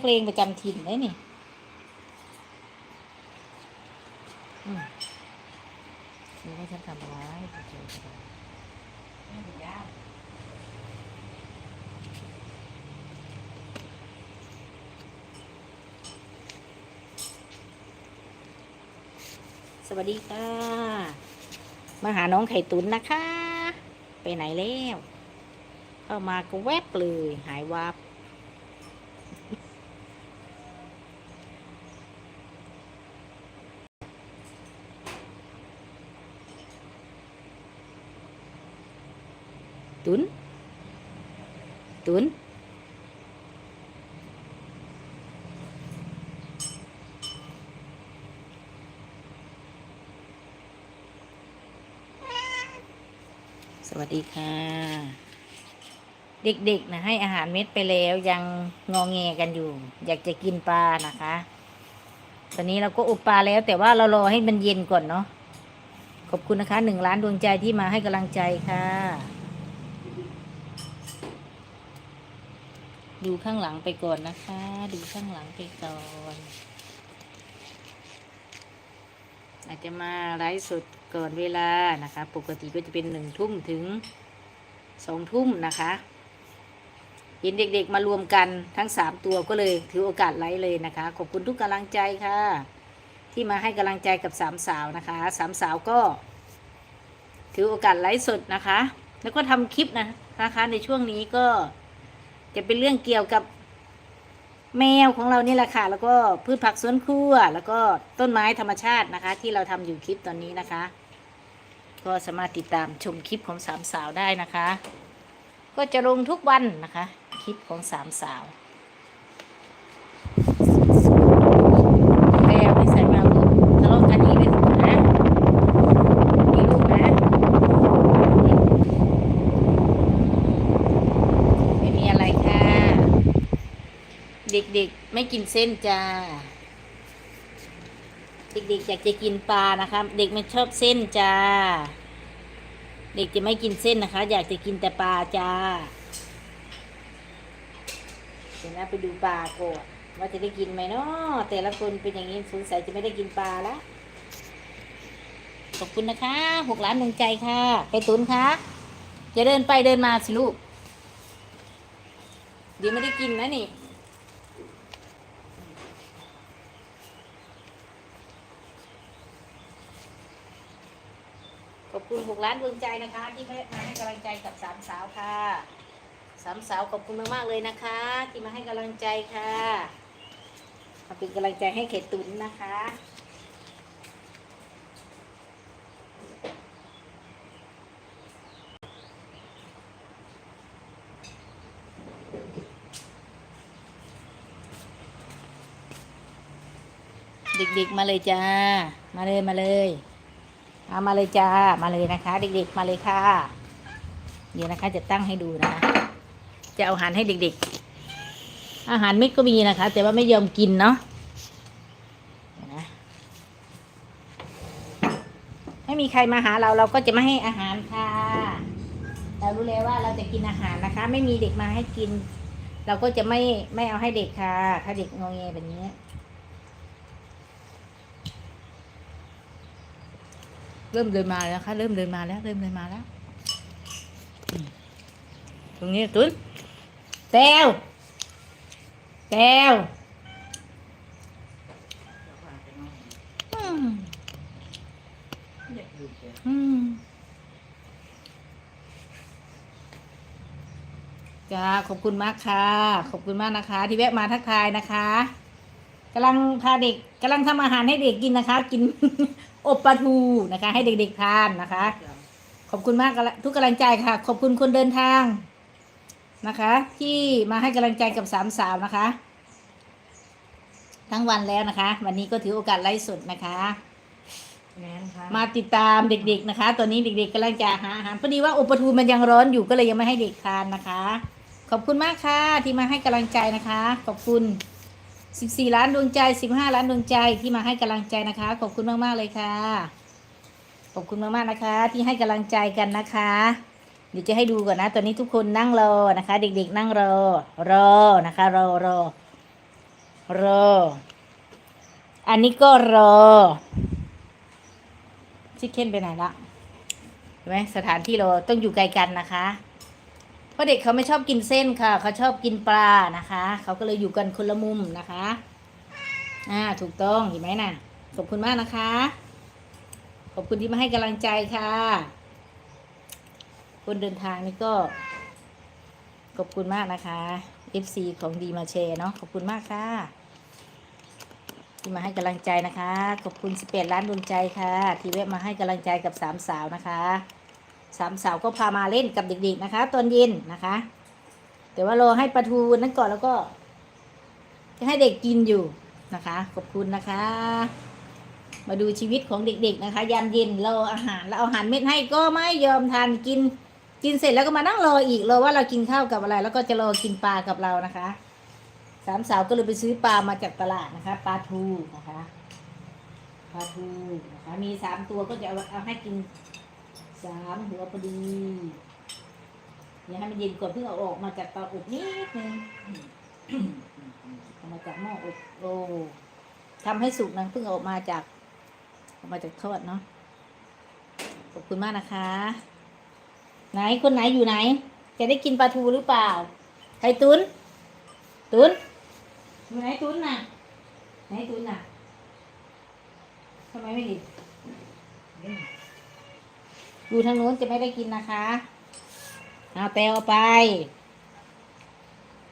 มีนักเลงประจำถิ่นได้นี่นี่ให้ฉันทำร้ายเฉยๆก็ได้ไม่ได้ยากสวัสดีค่ะ มาหาน้องไข่ตุ๋นนะคะ ไปไหนแล้ว เข้ามาก็แวบเลย หายวับ ตุน ตุน สวัสดีค่ะ เด็กๆนะให้อาหารเม็ดไปแล้วยังงอแงกันอยู่ อยากจะกินปลานะคะ ตอนนี้เราก็อบปลาแล้วแต่ว่าเรารอให้มันเย็นก่อนเนาะขอบคุณนะคะหนึ่งล้านดวงใจที่มาให้กำลังใจค่ะ ดูข้างหลังไปก่อนนะคะ ดูข้างหลังไปก่อน อาจจะมาไลฟ์สดก่อนเวลานะคะ ปกติก็จะเป็นหนึ่งทุ่มถึงสองทุ่มนะคะเห็นเด็กๆมารวมกันทั้งสามตัวก็เลยถือโอกาสไลฟ์เลยนะคะ ขอบคุณทุกกำลังใจค่ะ ที่มาให้กำลังใจกับสามสาวนะคะสามสาวก็ ถือโอกาสไลฟ์สดนะคะ แล้วก็ทำคลิปนะนะคะ ในช่วงนี้ก็จะเป็นเรื่องเกี่ยวกับ แมวของเรานี่แหละค่ะ แล้วก็พืชผักสวนครัว แล้วก็ต้นไม้ธรรมชาตินะคะ ที่เราทำอยู่คลิปตอนนี้นะคะ ก็สามารถติดตามชมคลิปของสามสาวได้นะคะ ก็จะลงทุกวันนะคะ คลิปของสามสาวแมวไม่ใส่แมวลูกทะเลาะกันนี้เป็นนะมีลูกนะไม่มีอะไรค่ะ เด็กๆ ไม่กินเส้นจ้า เด็กๆอยากจะกินปลานะคะ เด็กไม่ชอบเส้นจ้า เด็กจะไม่กินเส้นนะคะ อยากจะกินแต่ปลาจ้าเดี๋ยวนะไปดูปลาก่อนว่าจะได้กินไหมเนาะแต่ละคนเป็นอย่างนี้สงสัยจะไม่ได้กินปลาละขอบคุณนะคะหกล้านดวงใจค่ะไก่ตุนคะจะเดินไปเดินมาสิลูกเดี๋ยวไม่ได้กินนะนี่ ขอบ คุณหกล้านดวงใจนะคะ ที่มาให้กำลังใจกับสามสาวค่ะสามสาวขอบคุณมากๆเลยนะคะ ที่มาให้กำลังใจค่ะมาเป็นกำลังใจให้เขตตุนนะคะเด็กๆมาเลยจ้า มาเลยมาเลย เอามาเลยจ้า มาเลยนะคะ เด็กๆ มาเลยค่ะ เดี๋ยวนะคะ จะตั้งให้ดูนะคะ จะเอาอาหารให้เด็กๆ อาหารเม็ดก็มีนะคะ แต่ว่าไม่ยอมกินเนาะนะไม่มีใครมาหาเราเราก็จะไม่ให้อาหารค่ะ เรารู้แล้วว่าเราจะกินอาหารนะคะ ไม่มีเด็กมาให้กิน เราก็จะไม่ไม่เอาให้เด็กค่ะ ถ้าเด็กงอแงแบบนี้ เริ่มเดินมาแล้วนะคะเริ่มเดินมาแล้ว เริ่มเดินมาแล้ว ตรงนี้ตุ้นแต้วแต้วจ้าขอบคุณมากค่ะ ขอบคุณมากนะคะ ที่แวะมาทักทายนะคะกำลังพาเด็กกำลังทำอาหารให้เด็กกินนะคะ กิน อบปลาทูนะคะ ให้เด็กๆทานนะคะ ขอบคุณมากทุกกำลังใจค่ะ ขอบคุณคนเดินทางนะคะ ที่มาให้กำลังใจกับสามสาวนะคะ ทั้งวันแล้วนะคะ วันนี้ก็ถือโอกาสไลฟ์สดนะคะแม่นค่ะมาติดตามเด็ก ๆนะคะ ตอนนี้เด็ก ๆกำลังจะหาอาหารพอดีว่าอบปลาทูมันยังร้อนอยู่ก็เลยยังไม่ให้เด็กทานนะคะ ขอบคุณมากค่ะที่มาให้กำลังใจนะคะ ขอบคุณ 14 ล้านดวงใจ 15 ล้านดวงใจที่มาให้กำลังใจนะคะ ขอบคุณมากๆเลยค่ะ ขอบคุณมากๆนะคะ ที่ให้กำลังใจกันนะคะ เดี๋ยวจะให้ดูก่อนนะ ตอนนี้ทุกคนนั่งรอนะคะ เด็กๆ นั่งรอ รอนะคะรอรอรอ อันนี้ก็รอชิคเก้นไปไหนละเห็นไหมสถานที่เราต้องอยู่ไกลกันนะคะ ราะเด็กเขาไม่ชอบกินเส้นค่ะ เขาชอบกินปลานะคะ เขาก็เลยอยู่กันคนละมุมนะคะ อ่า ถูกต้องเห็นไหมน่ะ ขอบคุณมากนะคะ ขอบคุณที่มาให้กำลังใจค่ะ คนเดินทางนี่ก็ ขอบคุณมากนะคะ FC ของดีมาแชร์เนาะ ขอบคุณมากค่ะ ที่มาให้กำลังใจนะคะ ขอบคุณ11ล้านดวงใจค่ะ ที่แวะมาให้กำลังใจกับสามสาวนะคะ สามสาวก็พามาเล่นกับเด็กๆนะคะ ตอนเย็นนะคะ แต่ว่ารอให้ปลาทูนั้นก่อนแล้วก็ จะให้เด็กกินอยู่นะคะ ขอบคุณนะคะ มาดูชีวิตของเด็ก ๆ นะคะ ยามเย็นรออาหารแล้วเอาอาหารเม็ดให้ก็ไม่ยอมทานกิน กินเสร็จแล้วก็มานั่งรออีกรอว่าเรากินข้าวกับอะไร แล้วก็จะรอกินปลากับเรานะคะสามสาวก็เลยไปซื้อปลามาจากตลาดนะคะปลาทูนะคะปลาทูนะคะมีสามตัวก็จะเอาเอาให้กิน สามหัวพอดี อย่าให้มันเย็นก่อนเพิ่งเอาออกมาจากเตาอบนิดนึงเอามาจากหม้ออบโอ้ทำให้สุกนะเพิ่งเอาออกมาจากเอามาจากทอดเนาะขอบคุณมากนะคะ ไหนคนไหนอยู่ไหน จะได้กินปลาทูหรือเปล่าไข่ตุนตุนอยู่ไหนตุนน่ะไหนตุนน่ะทำไมไม่กิน อยู่ทางโน้นจะไม่ได้กินนะคะเอาแตวไป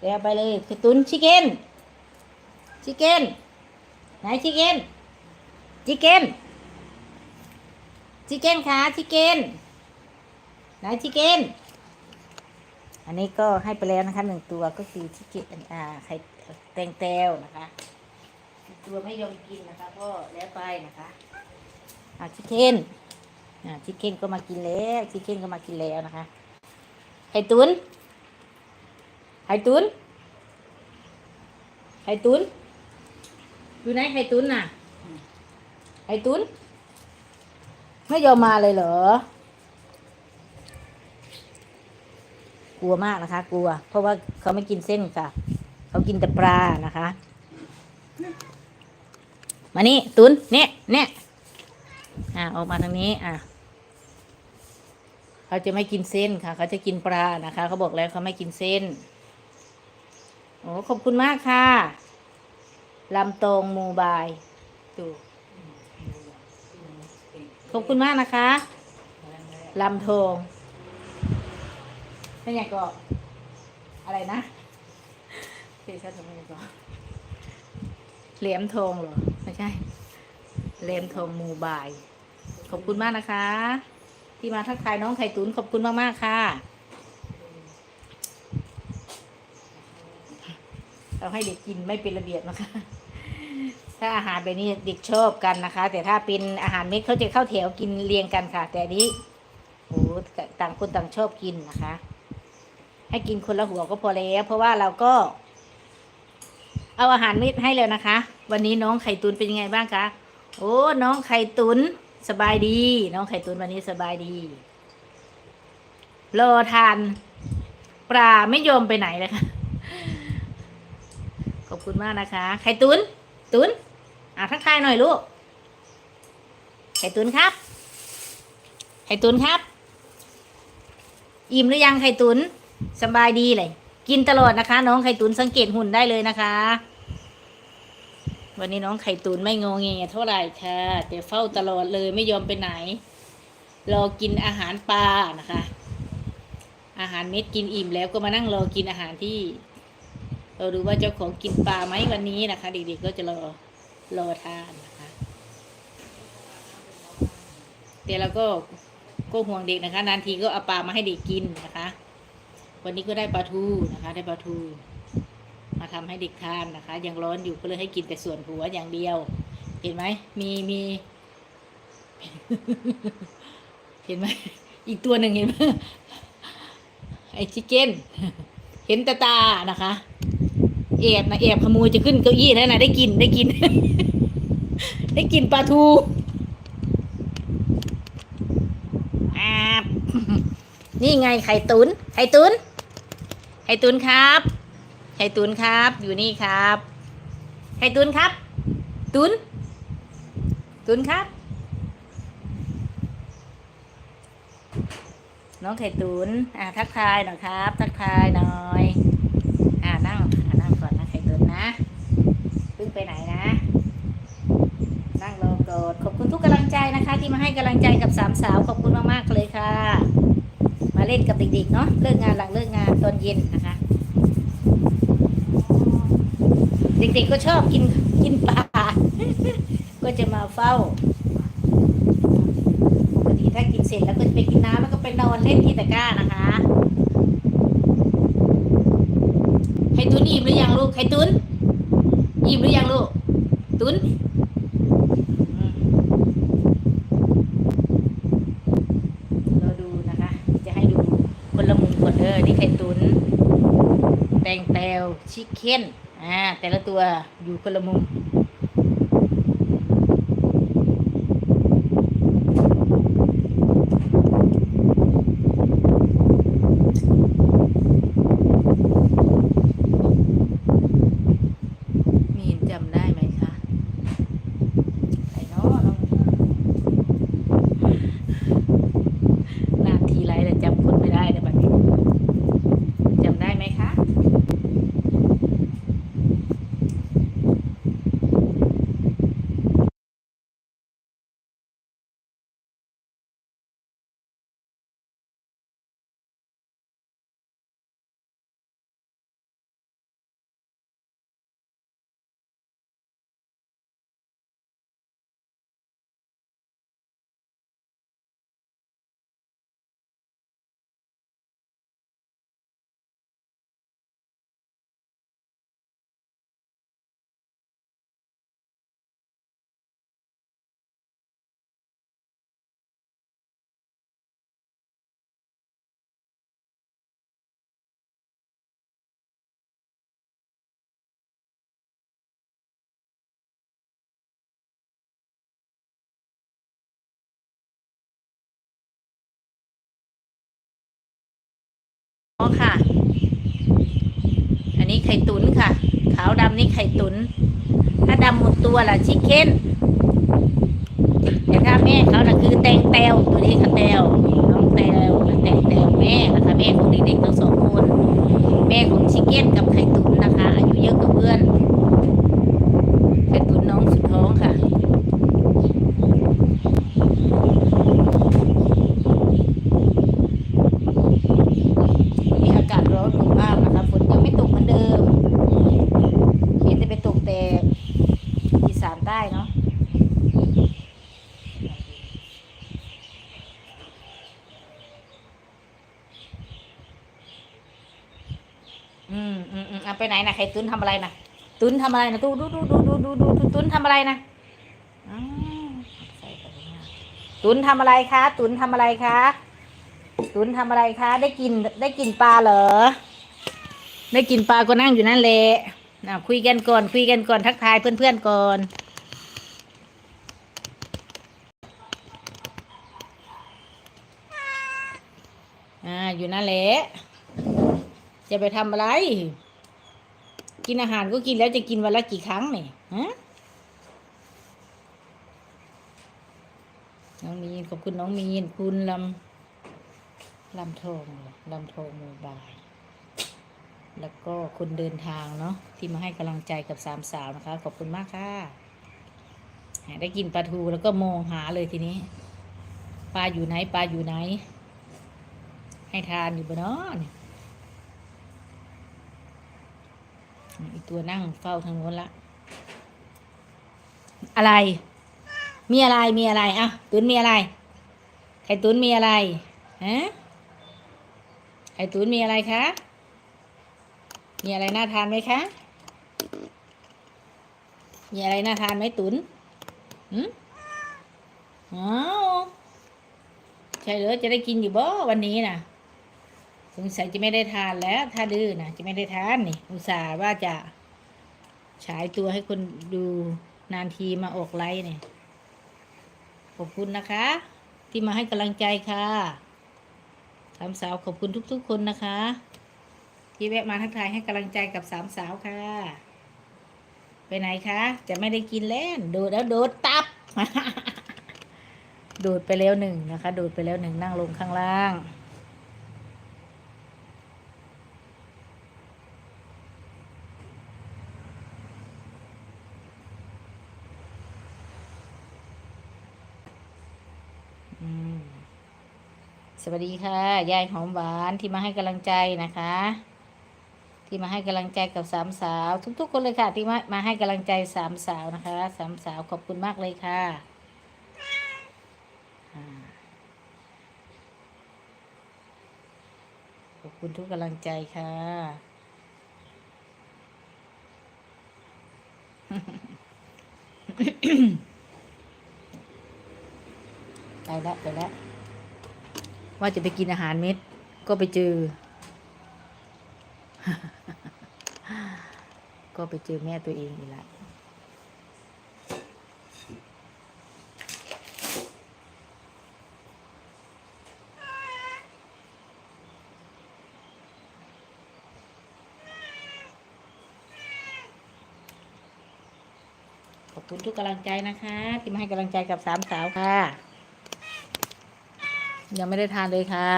แตวไปเลยไข่ตุนชิเก้นชิเก้นไหนชิเก้นชิเก้นชิเก้นคะชิเก้นไหนชิเก้นอันนี้ก็ให้ไปแล้วนะคะหนึ่งตัวก็คือชิเก้นอ่าไข่แตงแตวนะคะตัวไม่ยอมกินนะคะก็แล้วไปนะคะอ่าชิเก้น ชิคเก้นก็มากินแล้วชิคเก้นก็มากินแล้วนะคะไข่ตุนไข่ตุนไข่ตุนอยู่ไหนไข่ตุนน่ะไข่ตุนไม่ยอมมาเลยเหรอกลัวมากนะคะ กลัว เพราะว่าเขาไม่กินเส้นค่ะ เขากินแต่ปลานะคะ มานี่ตุนเนี่ยเนี่ยอ่าออกมาทางนี้ อะ เขาจะไม่กินเส้นค่ะ เขาจะกินปลานะคะ เขาบอกแล้วเขาไม่กินเส้นโอ้ขอบคุณมากค่ะลำตรงโมบายดูขอบคุณมากนะคะลำทงเป็นอยางก็อะไรนะเพจทำไมก็เหลี่ยมทองเหรอ ไม่ใช่เหลี่ยมทองมูบาย ขอบคุณมากนะคะ ที่มาทักทายน้องไข่ตุ๋นขอบคุณมาก ๆ ค่ะ เราให้เด็กกินไม่เป็นระเบียบนะคะ ถ้าอาหารแบบนี้เด็กชอบกันนะคะ แต่ถ้าเป็นอาหารเม็ดเขาจะเข้าแถวกินเรียงกันค่ะ แต่นนี้โอ้ต่างคนต่างชอบกินนะคะ ให้กินคนละหัวก็พอแล้วเพราะว่าเราก็ เอาอาหารเม็ดให้แล้วนะคะ วันนี้น้องไข่ตุนเป็นยังไงบ้างคะ โอ้ น้องไข่ตุน สบายดี น้องไข่ตุนวันนี้สบายดี รอทาน ปลาไม่ยอมไปไหนเลยค่ะ ขอบคุณมากนะคะ ไข่ตุน ตุนอะทักทายหน่อยลูก ไข่ตุนครับ ไข่ตุนครับ อิ่มหรือยังไข่ตุน สบายดีเลย กินตลอดนะคะ น้องไข่ตุนสังเกตหุ่นได้เลยนะคะ วันนี้น้องไข่ตุนไม่งงเงยเท่าไหร่ค่ะ แต่เฝ้าตลอดเลยไม่ยอมไปไหน รอกินอาหารปลานะคะ อาหารเม็ดกินอิ่มแล้วก็มานั่งรอกินอาหารที่ เราดูว่าเจ้าของกินปลาไหมวันนี้นะคะเด็กๆก็จะรอรอทานนะคะแต่เราก็ก็ห่วงเด็กนะคะ นานทีก็เอาปลามาให้เด็กกินนะคะ วันนี้ก็ได้ปลาทูนะคะ ได้ปลาทู มาทำให้เด็กทานนะคะ ยังร้อนอยู่ก็เลยให้กินแต่ส่วนหัวอย่างเดียว เห็นไหมมีมี เห็นไหมอีกตัวหนึ่งเห็นไหมไอชิเก้นเห็นต่ตานะคะแอบนะแอบขโมยจะขึ้นเก้าอี้แล้วนะได้กินได้กิน ได้กินปลาทูนี่ไงไข่ตุนไข่ตุนไข่ตุนครับ ไข่ตุนครับ อยู่นี่ครับ ไข่ตุนครับ ตุน ตุนครับ น้องไข่ตุนอ่าทักทายหน่อยครับ ทักทายหน่อยอ่านั่งอ่านั่งก่อนนะไข่ตุนนะเพิ่งไปไหนนะ นั่งรอก่อนขอบคุณทุกกำลังใจนะคะ ที่มาให้กำลังใจกับสามสาวขอบคุณมากๆเลยค่ะ มาเล่นกับเด็กๆเนาะเลิกงานหลังเลิกงานตอนเย็นนะคะ เด็กๆก็ชอบกินกินปลา ก็จะมาเฝ้าปกติถ้ากินเสร็จแล้วก็จะไปกินน้ำแล้วก็ไปนอนเล่นที่ตะกร้านะคะไข่ตุนอิ่มหรือยังลูกไข่ตุนอิ่มหรือยังลูกตุนเราดูนะคะ จะให้ดูคนละมุมก่อนเออนี่ไข่ตุนแตงแตวชิคเก้น อ่าแต่ละตัวอยู่คนละมุมนจำได้ไหมคะไอ้น้อน้องนานทีไรแต่จำคนไม่ได้แต่บัดนี้จำได้ไหมคะ อ๋อค่ะ อันนี้ไข่ตุ๋นค่ะ ขาวดำนี่ไข่ตุ๋นถ้าดำหมดตัวล่ะชิคเก้นแต่ถ้าแม่เขาน่ะคือแตงแตวตัวนี้ค่ะแตวน้องแตวแตงแตวแม่นะคะแม่ของเด็กๆทั้งสองคน แม่ของชิคเก้นกับไข่ตุ๋นนะคะ อายุเยอะกว่าเพื่อนไข่ตุ๋นน้องสุดท้องค่ะ ไปไหนนะใครตุ้นทำอะไรนะตุ้นทำอะไรนะดูดูดูดูดูดูดูตุ้นทำอะไรนะตุ้นทำอะไรคะ ตุ้นทำอะไรคะ ตุ้นทำอะไรคะ ได้กินได้กินปลาเหรอ ได้กินปลาก็นั่งอยู่นั่นแหละนะคุยกันก่อนคุยกันก่อนทักทายเพื่อนเพื่อนก่อนอ่าอยู่นั่นแหละจะไปทำอะไร กินอาหารก็กินแล้วจะกินวันละกี่ครั้งเนี่ยฮะน้องมีนขอบคุณน้องมีนคุณลำลำทองลำทองโมบาย แล้วก็คนเดินทางเนาะที่มาให้กำลังใจกับสามสาวนะคะ ขอบคุณมากค่ะ ได้กินปลาทูแล้วก็มองหาเลยทีนี้ ปลาอยู่ไหนปลาอยู่ไหน ให้ทานอยู่บนเนาะเนี่ย อีกตัวนั่งเฝ้าทางโน้นละ อะไร มีอะไรมีอะไรอะตุนมีอะไร ไข่ตุนมีอะไรฮะไข่ตุ๋นมีอะไรคะมีอะไรน่าทานไหมคะ มีอะไรน่าทานไหมตุ๋นหืมอ๋อใช่เหรอจะได้กินอยู่บ่วันนี้นะส งสัยจะไม่ได้ทานแล้ว ถ้าดื้อนะจะไม่ได้ทานนี่ อุตส่าห์ว่าจะฉายตัวให้คนดูนานทีมาออกไลฟ์เนี่ย ขอบคุณนะคะ ที่มาให้กำลังใจค่ะสามสาวขอบคุณทุก ๆ คนนะคะ ที่แวะมาทักทายให้กำลังใจกับสามสาวค่ะ ไปไหนคะ จะไม่ได้กินแล้วโดดแล้วโดดตับ โดดไปแล้วหนึ่งนะคะ โดดไปแล้วหนึ่งนั่งลงข้างล่าง สวัสดีค่ะ ยายหอมหวานที่มาให้กำลังใจนะคะ ที่มาให้กำลังใจกับสามสาว ทุก ๆ คนเลยค่ะ ที่มามาให้กำลังใจสามสาวนะคะสามสาวขอบคุณมากเลยค่ะขอบคุณทุกกำลังใจค่ะไปแล้วไปแล้ว ว่าจะไปกินอาหารเม็ด ก็ไปเจอ ก็ไปเจอแม่ตัวเองอีกแล้วขอบคุณทุกกำลังใจนะคะ ที่มาให้กำลังใจกับสามสาวค่ะ ยังไม่ได้ทานเลยค่ะ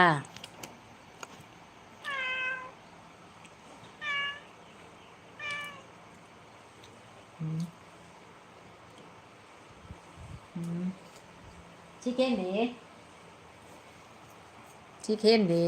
อืมอืมชิคเก้นดีชิคเก้นดี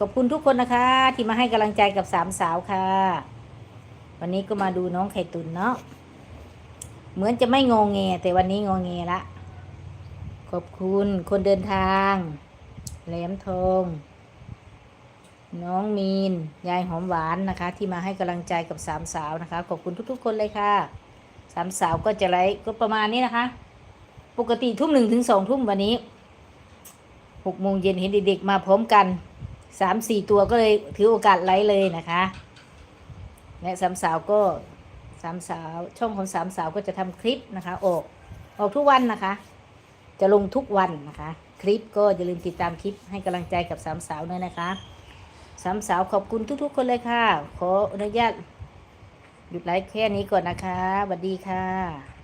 ขอบคุณทุกคนนะคะ ที่มาให้กำลังใจกับสามสาวค่ะ วันนี้ก็มาดูน้องไข่ตุนเนาะเหมือนจะไม่งงเงแต่วันนี้งงเงละขอบคุณคนเดินทาง แหลมทองน้องมีน ยายหอมหวานนะคะ ที่มาให้กำลังใจกับสามสาวนะคะ ขอบคุณทุก ๆ คนเลยค่ะสามสาวก็จะไลฟ์ก็ประมาณนี้นะคะ ปกติทุ่มหนึ่งถึงสองทุ่มวันนี้หกโมงเย็นเห็นเด็กๆมาพร้อมกัน สามสี่ตัวก็เลยถือโอกาสไลฟ์เลยนะคะและสามสาวก็สามสาวช่องของสามสาวก็จะทำคลิปนะคะ ออกออกทุกวันนะคะ จะลงทุกวันนะคะ คลิปก็อย่าลืมติดตามคลิปให้กำลังใจกับสามสาวด้วยนะคะสามสาวขอบคุณทุก ๆ คนเลยค่ะ ขออนุญาตหยุดไลฟ์แค่นี้ก่อนนะคะสวัสดีค่ะ